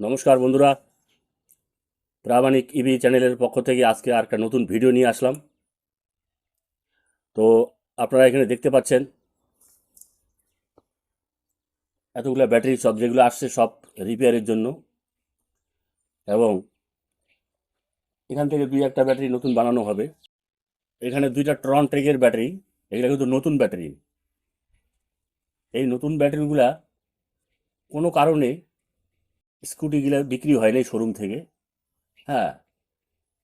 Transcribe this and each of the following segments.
নমস্কার বন্ধুরা। প্রামাণিক ইবি চ্যানেলের পক্ষ থেকে আজকে আর একটা নতুন ভিডিও নিয়ে আসলাম। তো আপনারা এখানে দেখতে পাচ্ছেন, এতগুলো ব্যাটারি সব যেগুলো আসছে সব রিপেয়ারের জন্য। এবং এখান থেকে দুই একটা ব্যাটারি নতুন বানানো হবে। এখানে দুইটা ট্রন ট্রেকের ব্যাটারি, এগুলো কিন্তু নতুন ব্যাটারি। এই নতুন ব্যাটারিগুলা কোনো কারণে স্কুটিগুলো বিক্রি হয়নি শোরুম থেকে। হ্যাঁ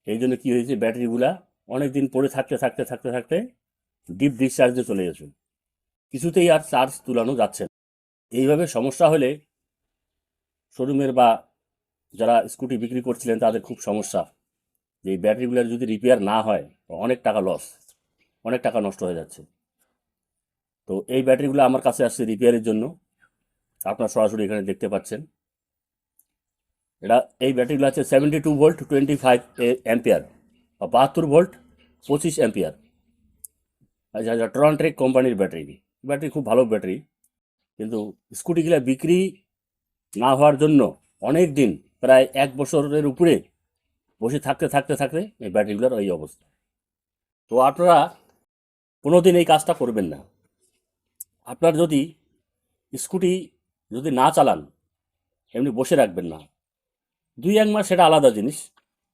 এই জন্য কী হয়েছে, ব্যাটারিগুলা অনেক দিন পরে থাকতে থাকতে থাকতে থাকতে ডিপ ডিসচার্জে চলে গেছে। কিছুতেই আর চার্জ তুলানো যাচ্ছে না। এইভাবে সমস্যা হলে শোরুমের বা যারা স্কুটি বিক্রি করছিলেন তাদের খুব সমস্যা। যে এই ব্যাটারিগুলোর যদি রিপেয়ার না হয়, অনেক টাকা লস অনেক টাকা নষ্ট হয়ে যাচ্ছে। তো এই ব্যাটারিগুলো আমার কাছে আসছে রিপেয়ারের জন্য। আপনারা সরাসরি এখানে দেখতে পাচ্ছেন। এটা, এই ব্যাটারিগুলো আছে seventy two volt twenty five A ampere বা বাহাত্তর ভোল্ট পঁচিশ অ্যাম্পিয়ার আচ্ছা আচ্ছা ট্রনট্রেক কোম্পানির ব্যাটারি। ব্যাটারি খুব ভালো ব্যাটারি। কিন্তু স্কুটিগুলো বিক্রি না হওয়ার জন্য অনেক দিন, প্রায় এক বছরের উপরে বসে থাকতে থাকতে থাকতে এই ব্যাটারিগুলোর এই অবস্থা। তো আপনারা কোনো দিন এই কাজটা করবেন না। আপনার যদি স্কুটি যদি না চালান, এমনি বসে রাখবেন না। দুই, এক মাস সেটা আলাদা জিনিস।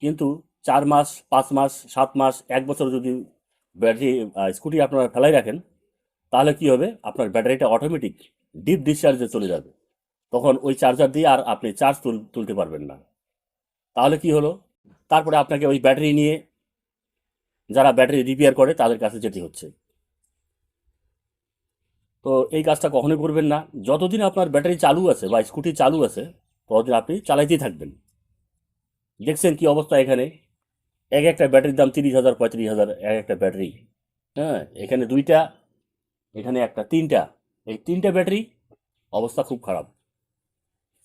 কিন্তু চার মাস, পাঁচ মাস, সাত মাস, এক বছর যদি ব্যাটারি স্কুটি আপনারা ফেলাই রাখেন, তাহলে কি হবে? আপনার ব্যাটারিটা অটোমেটিক ডিপ ডিসচার্জে চলে যাবে। তখন ওই চার্জার দিয়ে আর আপনি চার্জ তুল, তুলতে পারবেন না। তাহলে কি হলো? তারপরে আপনাকে ওই ব্যাটারি নিয়ে যারা ব্যাটারি রিপেয়ার করে, তাদের কাছে যেতে হচ্ছে। তো এই কাজটা কখনোই করবেন না। যতদিন আপনার ব্যাটারি চালু আছে বা স্কুটি চালু আছে, ততদিন আপনি চালাইতেই থাকবেন। দেখছেন কি অবস্থা এখানে? এক একটা ব্যাটারির দাম তিরিশ হাজার, পঁয়ত্রিশ হাজার, এক একটা ব্যাটারি। হ্যাঁ এখানে দুইটা, এখানে একটা, তিনটা। এই তিনটা ব্যাটারি অবস্থা খুব খারাপ।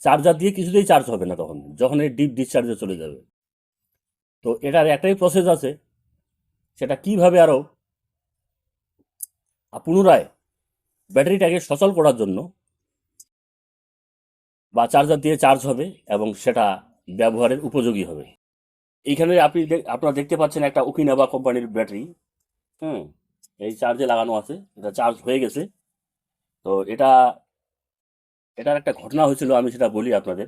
চার্জার দিয়ে কিছুতেই চার্জ হবে না তখন, যখন এই ডিপ ডিসচার্জে চলে যাবে। তো এটার একটাই প্রসেস আছে, সেটা কীভাবে আরও পুনরায় ব্যাটারিটাকে সচল করার জন্য বা চার্জার দিয়ে চার্জ হবে এবং সেটা ব্যবহারের উপযোগী হবে। এইখানে আপনি আপনারা দেখতে পাচ্ছেন একটা ওকিনাবা কোম্পানির ব্যাটারি। হুম, এই চার্জে লাগানো আছে। এটা চার্জ হয়ে গেছে। তো এটা, এটার একটা ঘটনা হয়েছিল, আমি সেটা বলি আপনাদের।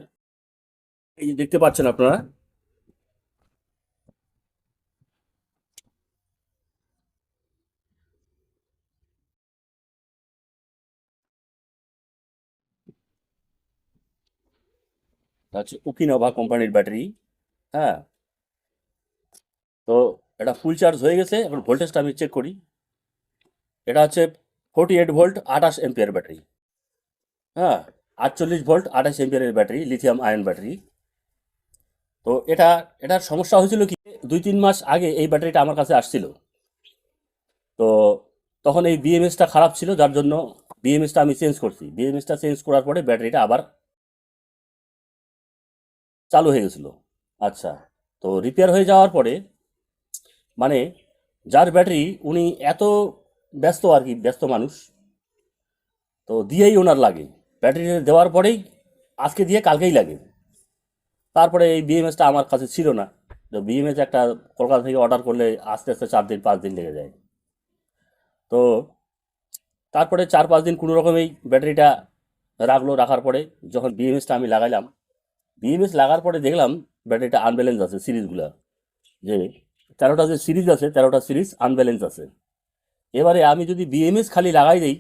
এই যে দেখতে পাচ্ছেন আপনারা হচ্ছে ওকিনাভা কোম্পানির ব্যাটারি হ্যাঁ? তো এটা ফুল চার্জ হয়ে গেছে এখন ভোল্টেজটা আমি চেক করি। এটা হচ্ছে ফোর্টি এইট ভোল্ট আঠাশ এম্পিয়ার ব্যাটারি হ্যাঁ? আটচল্লিশ ভোল্ট আঠাশ এম্পিয়ারের ব্যাটারি লিথিয়াম আয়ন ব্যাটারি তো এটা, এটার সমস্যা হয়েছিল কি, দুই তিন মাস আগে এই ব্যাটারিটা আমার কাছে আসছিল। তো তখন এই বিএমএসটা খারাপ ছিল, যার জন্য বিএমএসটা আমি চেঞ্জ করছি। বিএমএসটা চেঞ্জ করার পরে ব্যাটারিটা আবার চালু হয়ে গেছিল। আচ্ছা তো রিপেয়ার হয়ে যাওয়ার পরে মানে যার ব্যাটারি উনি এত ব্যস্ত আর কি, ব্যস্ত মানুষ, তো দিয়েই ওনার লাগে। ব্যাটারি দেওয়ার পরেই, আজকে দিয়ে কালকেই লাগে। তারপরে এই বিএমএসটা আমার কাছে ছিল না। তো বিএমএস একটা কলকাতা থেকে অর্ডার করলে আস্তে আস্তে চার দিন, পাঁচ দিন লেগে যায়। তো তারপরে চার পাঁচ দিন কোনো রকমেই ব্যাটারিটা রাখল, রাখার পরে যখন বিএমএসটা আমি লাগাইলাম বিএমএস লাগার পরে দেখলাম ব্যাটারিটা আনব্যালেন্স আছে সিরিজগুলো। যে তেরোটা যে সিরিজ আছে, তেরোটা সিরিজ আনব্যালেন্স আছে। এবারে আমি যদি বিএমএস খালি লাগাই দেই,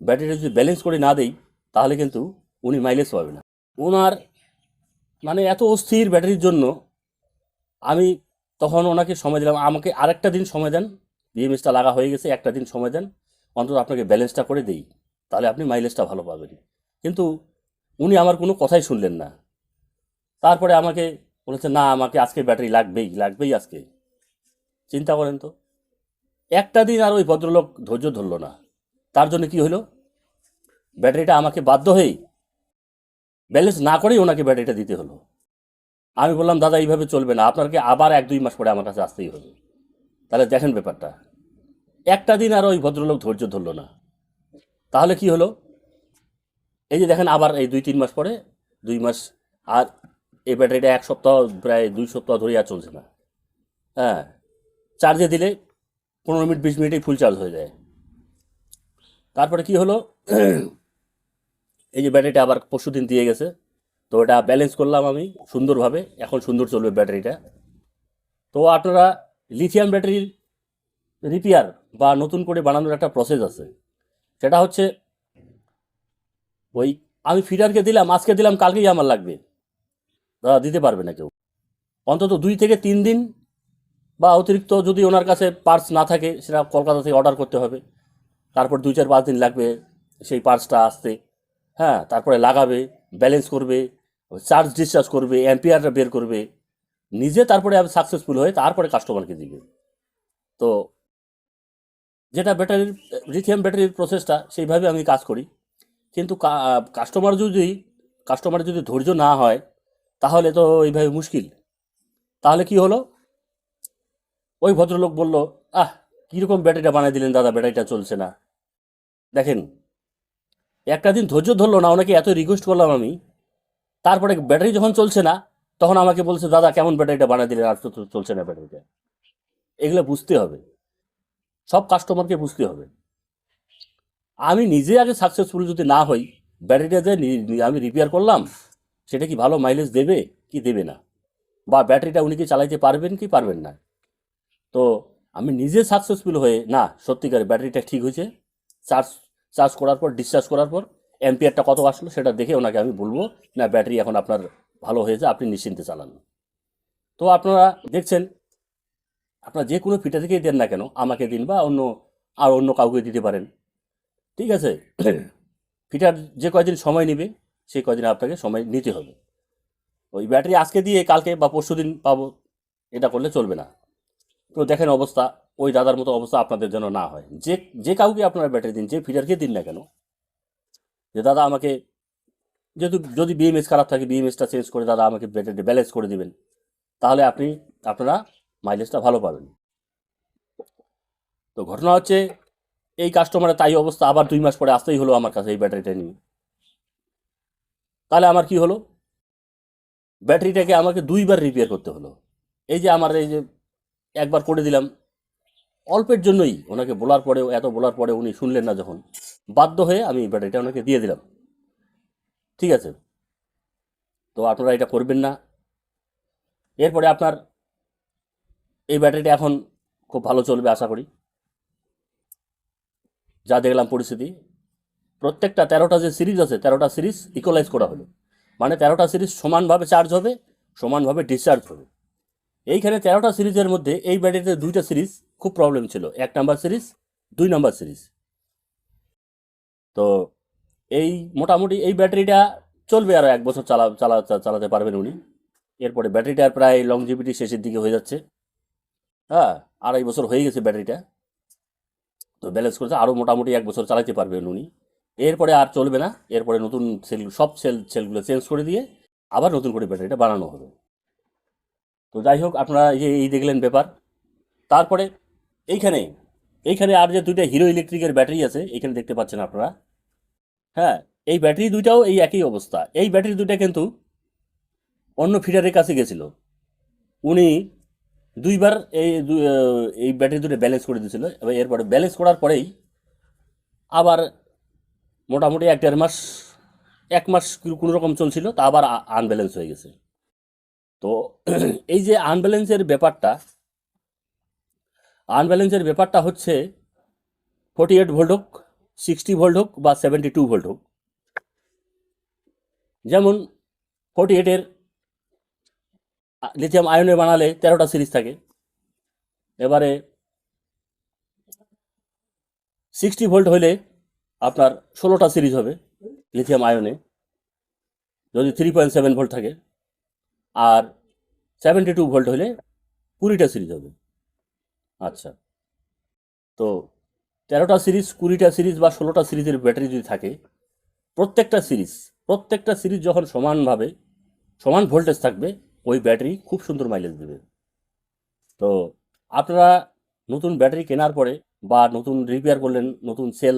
ব্যাটারিটা যদি ব্যালেন্স করে না দেই, তাহলে কিন্তু উনি মাইলেজ পাবে না। ওনার মানে এত অস্থির ব্যাটারির জন্য আমি তখন ওনাকে সময় দিলাম, আমাকে আরেকটা দিন সময় দেন। বিএমএসটা লাগা হয়ে গেছে, একটা দিন সময় দেন। অন্তত আপনাকে ব্যালেন্সটা করে দেই, তাহলে আপনি মাইলেজটা ভালো পাবেন। কিন্তু উনি আমার কোনো কথাই শুনলেন না। তারপরে আমাকে বলেছে, না, আমাকে আজকে ব্যাটারি লাগবেই লাগবেই আজকে। চিন্তা করেন তো। একটা দিন আর ওই ভদ্রলোক ধৈর্য ধরলো না। তার জন্য কি হলো? ব্যাটারিটা আমাকে বাধ্য হয়েই ব্যালেন্স না করেই ওনাকে ব্যাটারিটা দিতে হলো। আমি বললাম, দাদা, এইভাবে চলবে না। আপনাকে আবার এক দুই মাস পরে আমার কাছে আসতেই হবে। তাহলে দেখেন ব্যাপারটা। একটা দিন আর ওই ভদ্রলোক ধৈর্য ধরলো না। তাহলে কি হলো? এই যে দেখেন, আবার এই দুই, তিন মাস পরে, দুই মাস আর এই ব্যাটারিটা এক সপ্তাহ, প্রায় দুই সপ্তাহ ধরে আর চলছে না। হ্যাঁ চার্জে দিলে পনেরো মিনিট, বিশ মিনিটেই ফুল চার্জ হয়ে যায়। তারপরে কি হলো? এই যে ব্যাটারিটা আবার পরশু দিন দিয়ে গেছে। তো এটা ব্যালেন্স করলাম আমি সুন্দরভাবে। এখন সুন্দর চলবে ব্যাটারিটা। তো আপনারা লিথিয়াম ব্যাটারির রিপেয়ার বা নতুন করে বানানোর একটা প্রসেস আছে। সেটা হচ্ছে ওই আমি ফিডারকে দিলাম, আজকে দিলাম, কালকেই আমার লাগবে। দাদা দিতে পারবে না কেউ। অন্তত দুই থেকে তিন দিন বা অতিরিক্ত যদি ওনার কাছে পার্টস না থাকে, সেটা কলকাতা থেকে অর্ডার করতে হবে। তারপর দুই চার পাঁচ দিন লাগবে সেই পার্টসটা আসতে। হ্যাঁ তারপরে লাগাবে ব্যালেন্স করবে চার্জ ডিসচার্জ করবে অ্যাম্পিয়ারটা বের করবে। নিজে তারপরে সাকসেসফুল হয়ে তারপরে কাস্টমারকে দিবে। তো যেটা ব্যাটারির লিথিয়াম ব্যাটারির প্রসেসটা সেইভাবে আমি কাজ করি। কিন্তু কাস্টমার যদি কাস্টমার যদি ধৈর্য না হয় তাহলে তো এইভাবে মুশকিল। তাহলে কি হলো? ওই ভদ্রলোক বলল, আহ, কীরকম ব্যাটারিটা বানিয়ে দিলেন দাদা? ব্যাটারিটা চলছে না। দেখেন, একটা দিন ধৈর্য ধরলো না, ওনাকে এত রিকোয়েস্ট করলাম আমি। তারপরে ব্যাটারি যখন চলছে না, তখন আমাকে বলছে, দাদা, কেমন ব্যাটারিটা বানিয়ে দিলেন? আর তো চলছে না ব্যাটারিটা। এগুলো বুঝতে হবে। সব কাস্টমারকে বুঝতে হবে। আমি নিজে আগে সাকসেসফুল যদি না হই, ব্যাটারিটা যে আমি রিপেয়ার করলাম সেটা কি ভালো মাইলেজ দেবে? কি দেবে না? বা ব্যাটারিটা উনি কি চালাইতে পারবেন কি পারবেন না? তো আমি নিজে সাকসেসফুল হয়ে, না, সত্যিকার ব্যাটারিটা ঠিক হয়েছে। চার্জ চার্জ করার পর ডিসচার্জ করার পর অ্যাম্পিয়ারটা কত আসলো সেটা দেখে ওনাকে আমি বলব, না, ব্যাটারি এখন আপনার ভালো হয়েছে, আপনি নিশ্চিন্তে চালান। তো আপনারা দেখছেন, আপনারা যে কোনো ফিটা থেকেই দেন না কেন, আমাকে দিন বা অন্য, আর অন্য কাউকে দিতে পারেন। ঠিক আছে? ফিটার যে কয়দিন সময় নেবে সেই কয়দিন আপনাকে সময় নিতে হবে। ওই ব্যাটারি আজকে দিয়ে কালকে বা পরশু দিন পাবো, এটা করলে চলবে না। তো দেখেন অবস্থা, ওই দাদার মতো অবস্থা আপনাদের যেন না হয়। যে যে কাউকে আপনারা ব্যাটারি দিন, যে ফিটারকে দিন না কেন, যে দাদা আমাকে, যেহেতু যদি বিএমএস খারাপ থাকে বিএমএসটা চেঞ্জ করে দাদা আমাকে ব্যাটারি ব্যালেন্স করে দিবেন, তাহলে আপনি, আপনারা মাইলেজটা ভালো পাবেন। তো ঘটনা হচ্ছে, এই কাস্টমারের তাই অবস্থা, আবার দুই মাস পরে আসতেই হলো আমার কাছে এই ব্যাটারিটা নিয়ে। তাহলে আমার কি হলো? ব্যাটারিটাকে আমাকে দুইবার রিপেয়ার করতে হলো। এই যে আমার এই যে একবার করে দিলাম, অল্পের জন্যই ওনাকে বলার পরে এত বলার পরে উনি শুনলেন না যখন। বাধ্য হয়ে আমি ব্যাটারিটা ওনাকে দিয়ে দিলাম। ঠিক আছে? তো আপনারা এটা করবেন না। এরপরে আপনার এই ব্যাটারিটা এখন খুব ভালো চলবে, আশা করি। যা দেখলাম পরিস্থিতি। প্রত্যেকটা তেরোটা যে সিরিজ আছে, তেরোটা সিরিজ ইকোলাইজ করা হলো। মানে তেরোটা সিরিজ সমানভাবে চার্জ হবে, সমানভাবে ডিসচার্জ হবে। এইখানে তেরোটা সিরিজের মধ্যে এই ব্যাটারিতে দুইটা সিরিজ খুব প্রবলেম ছিল। এক নাম্বার সিরিজ, দুই নাম্বার সিরিজ। তো এই মোটামুটি এই ব্যাটারিটা চলবে আরও এক বছর চালা চালা চালাতে পারবেন উনি। এরপরে ব্যাটারিটার প্রায় লংজিভিটি শেষের দিকে হয়ে যাচ্ছে। হ্যাঁ আড়াই বছর হয়ে গেছে ব্যাটারিটা তো ব্যালেন্স করেছে আরও মোটামুটি এক বছর চালাতে পারবেন উনি। এরপরে আর চলবে না। এরপরে নতুন সেল সব সেল সেলগুলো চেঞ্জ করে দিয়ে আবার নতুন করে ব্যাটারিটা বানানো হবে। তো যাই হোক, আপনারা যে, এই দেখলেন ব্যাপার। তারপরে এইখানে এইখানে আর যে দুইটা হিরো ইলেকট্রিকের ব্যাটারি আছে এখানে দেখতে পাচ্ছেন আপনারা। হ্যাঁ এই ব্যাটারি দুইটাও এই একই অবস্থা। এই ব্যাটারি দুইটা কিন্তু অন্য ফিডারের কাছে গেছিল। উনি দুইবার এই এই ব্যাটারি দুটো ব্যালেন্স করে দিয়েছিল। এবার এরপরে ব্যালেন্স করার পরেই আবার মোটামুটি এক দেড় মাস, এক মাস কোনো রকম চলছিল, তা আবার আনব্যালেন্স হয়ে গেছে। তো এই যে আনব্যালেন্সের ব্যাপারটা আনব্যালেন্সের ব্যাপারটা হচ্ছে ফোর্টি এইট ভোল্ট হোক সিক্সটি ভোল্ট হোক বা সেভেন্টি টু ভোল্ট হোক। যেমন ফোর্টি এইটের লিথিয়াম আয়নে বানালে তেরোটা সিরিজ থাকে। এবারে সিক্সটি ভোল্ট হলে আপনার ষোলোটা সিরিজ হবে লিথিয়াম আয়নে। যদি থ্রি পয়েন্ট সেভেন ভোল্ট থাকে, আর সেভেন্টি টু ভোল্ট হলে কুড়িটা সিরিজ হবে। আচ্ছা। তো তেরোটা সিরিজ, কুড়িটা সিরিজ বা ষোলোটা সিরিজের ব্যাটারি যদি থাকে, প্রত্যেকটা সিরিজ প্রত্যেকটা সিরিজ যখন সমানভাবে, সমান ভোল্টেজ থাকবে, ওই ব্যাটারি খুব সুন্দর মাইলেজ দেবে। তো আপনারা নতুন ব্যাটারি কেনার পরে বা নতুন রিপেয়ার করলেন, নতুন সেল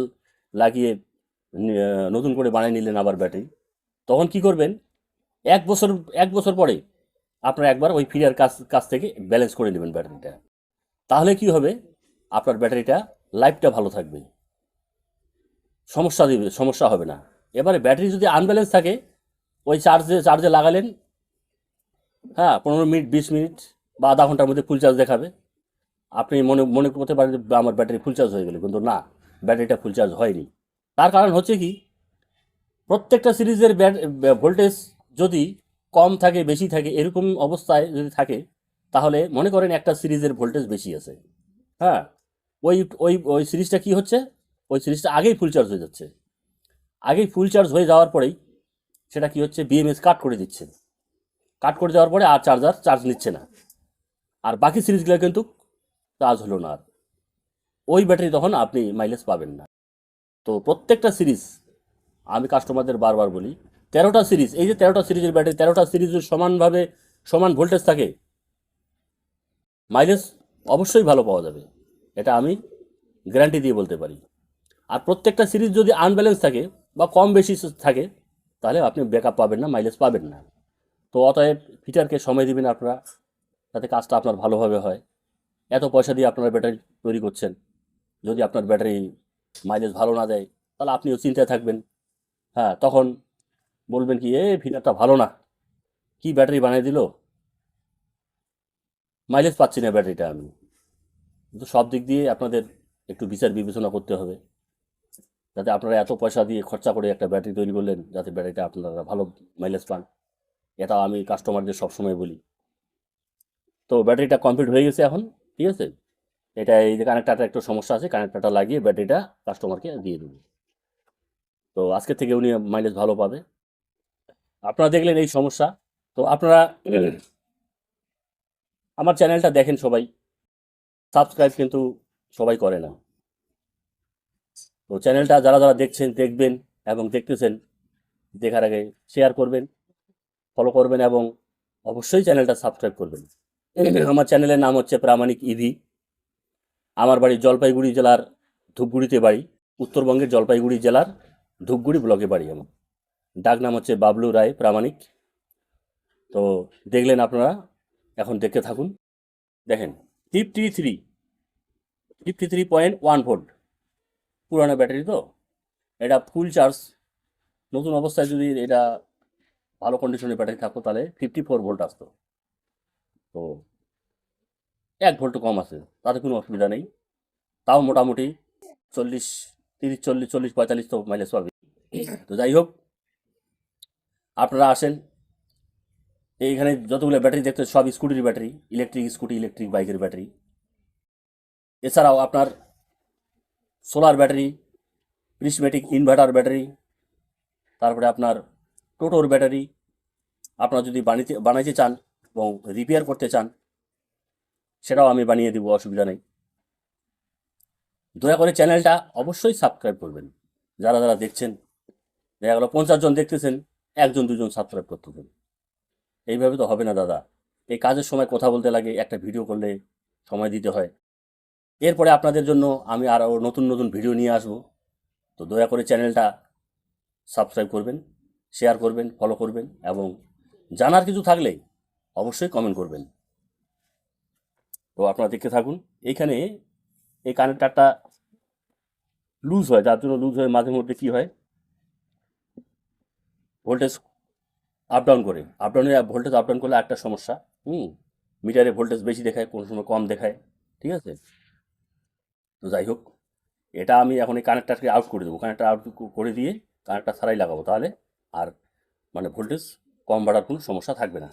লাগিয়ে নতুন করে বানিয়ে নিলেন আবার ব্যাটারি। তখন কি করবেন? এক বছর এক বছর পরে আপনার একবার ওই ফিরিয়ার কাছ কাছ থেকে ব্যালেন্স করে নেবেন ব্যাটারিটা। তাহলে কি হবে? আপনার ব্যাটারিটা লাইফটা ভালো থাকবে। সমস্যা দিবে, সমস্যা হবে না। এবারে ব্যাটারি যদি আনব্যালেন্স থাকে, ওই চার্জে চার্জে লাগালেন হ্যাঁ পনেরো মিনিট, বিশ মিনিট বা আধা ঘণ্টার মধ্যে ফুল চার্জ দেখাবে। আপনি মনে মনে করতে পারেন যে, আমার ব্যাটারি ফুল চার্জ হয়ে গেল, কিন্তু না। ব্যাটারিটা ফুল চার্জ হয়নি। তার কারণ হচ্ছে কি, প্রত্যেকটা সিরিজের ভোল্টেজ যদি কম থাকে, বেশি থাকে, এরকম অবস্থায় যদি থাকে, তাহলে মনে করেন একটা সিরিজের ভোল্টেজ বেশি আছে। হ্যাঁ ওই ওই ওই সিরিজটা কি হচ্ছে? ওই সিরিজটা আগেই ফুল চার্জ হয়ে যাচ্ছে। আগেই ফুল চার্জ হয়ে যাওয়ার পরেই সেটা কি হচ্ছে? বিএমএস কাট করে দিচ্ছে। কাট করে দেওয়ার পরে আর চার্জার চার্জ নিচ্ছে না। আর বাকি সিরিজগুলো কিন্তু চার্জ হলো না আর। ওই ব্যাটারি তখন আপনি মাইলেজ পাবেন না। তো প্রত্যেকটা সিরিজ, আমি কাস্টমারদের বারবার বলি, তেরোটা সিরিজ, এই যে তেরোটা সিরিজের ব্যাটারি, তেরোটা সিরিজের সমানভাবে সমান ভোল্টেজ থাকে মাইলেজ অবশ্যই ভালো পাওয়া যাবে, এটা আমি গ্যারান্টি দিয়ে বলতে পারি। আর প্রত্যেকটা সিরিজ যদি আনব্যালেন্স থাকে বা কম বেশি থাকে, তাহলে আপনি ব্যাকআপ পাবেন না মাইলেজ পাবেন না। তো অতএব ফিটারকে সময় দিবেন আপনারা, যাতে কাজটা আপনার ভালোভাবে হয়। এত পয়সা দিয়ে আপনারা ব্যাটারি তৈরি করছেন। যদি আপনার ব্যাটারি মাইলেজ ভালো না দেয়, তাহলে আপনিও চিন্তায় থাকবেন। হ্যাঁ তখন বলবেন কি এ ফিটারটা ভালো না। কি ব্যাটারি বানিয়ে দিল? মাইলেজ পাচ্ছি না ব্যাটারিটা আমি। কিন্তু সব দিক দিয়ে আপনাদের একটু বিচার বিবেচনা করতে হবে। যাতে আপনারা এত পয়সা দিয়ে খরচা করে একটা ব্যাটারি তৈরি করলেন, যাতে ব্যাটারিটা আপনারা ভালো মাইলেজ পান। এটা আমি কাস্টমারদের সবসময় বলি। তো ব্যাটারিটা কমপ্লিট হয়ে গেছে এখন, ঠিক আছে? এটা এই যে কানেক্টারটা একটু সমস্যা আছে কানেক্টারটা লাগিয়ে ব্যাটারিটা কাস্টমারকে দিয়ে দেবো। তো আজকে থেকে উনি মাইলেজ ভালো পাবে। আপনারা দেখলেন এই সমস্যা। তো আপনারা আমার চ্যানেলটা দেখেন সবাই। সাবস্ক্রাইব কিন্তু সবাই করে না। তো চ্যানেলটা যারা যারা দেখছেন, দেখবেন এবং দেখতেছেন, দেখার আগে শেয়ার করবেন ফলো করবেন এবং অবশ্যই চ্যানেলটা সাবস্ক্রাইব করবেন। আমার চ্যানেলের নাম হচ্ছে প্রামাণিক ইভি আমার বাড়ি জলপাইগুড়ি জেলার ধূপগুড়িতে বাড়ি। উত্তরবঙ্গের জলপাইগুড়ি জেলার ধূপগুড়ি ব্লকে বাড়ি আমার। ডাক নাম হচ্ছে বাবলু রায় প্রামাণিক। তো দেখলেন আপনারা, এখন দেখতে থাকুন। দেখেন fifty three fifty three point one volt পুরানো ব্যাটারি তো, এটা ফুল চার্জ। নতুন অবস্থায় যদি এটা ভালো কন্ডিশনের ব্যাটারি থাকতো, তাহলে ফিফটি ফোর ভোল্ট আসতো। তো এক ভোল্ট কম আছে, তাতে কোনো অসুবিধা নেই। তাও মোটামুটি চল্লিশ, তিরিশ, চল্লিশ চল্লিশ, পঁয়তাল্লিশ তো মাইলেজ পাবে। তো যাই হোক, আপনারা আসেন। এইখানে যতগুলো ব্যাটারি দেখতে সব স্কুটির ব্যাটারি ইলেকট্রিক স্কুটি ইলেকট্রিক বাইকের ব্যাটারি। এছাড়াও আপনার solar battery prismatic inverter battery তারপরে আপনার টোটোর ব্যাটারি আপনারা যদি বানিতে, বানাইতে চান এবং রিপেয়ার করতে চান সেটাও আমি বানিয়ে দিব, অসুবিধা নেই। দয়া করে চ্যানেলটা অবশ্যই সাবস্ক্রাইব করবেন। যারা যারা দেখছেন, দেখা গেলো পঞ্চাশ জন দেখতেছেন, একজন, দুজন সাবস্ক্রাইব করতে হবে এইভাবে তো হবে না দাদা। এই কাজের সময় কথা বলতে লাগে, একটা ভিডিও করলে সময় দিতে হয়। এরপরে আপনাদের জন্য আমি আরও নতুন নতুন ভিডিও নিয়ে আসব। তো দয়া করে চ্যানেলটা সাবস্ক্রাইব করবেন, শেয়ার করবেন ফলো করবেন এবং জানার কিছু থাকলে অবশ্যই কমেন্ট করবেন। তো আপনারা দেখতে থাকুন। এইখানে এই কানেক্টারটা লুজ হয়, যার জন্য লুজ হয়ে মাঝে মধ্যে কী হয়? ভোল্টেজ আপ ডাউন করে। আপ ডাউনে ভোল্টেজ আপ ডাউন করলে একটা সমস্যা, হুম? মিটারে ভোল্টেজ বেশি দেখায়, কোনো সময় কম দেখায়, ঠিক আছে? তো যাই হোক, এটা আমি এখন এই কানেক্টারকে আউট করে দেবো। কানেক্টার আউট করে দিয়ে কানেক্টার ছাড়াই লাগাবো তাহলে। আর মানে ভোল্টেজ কম বাড়ার কোনো সমস্যা থাকবে না।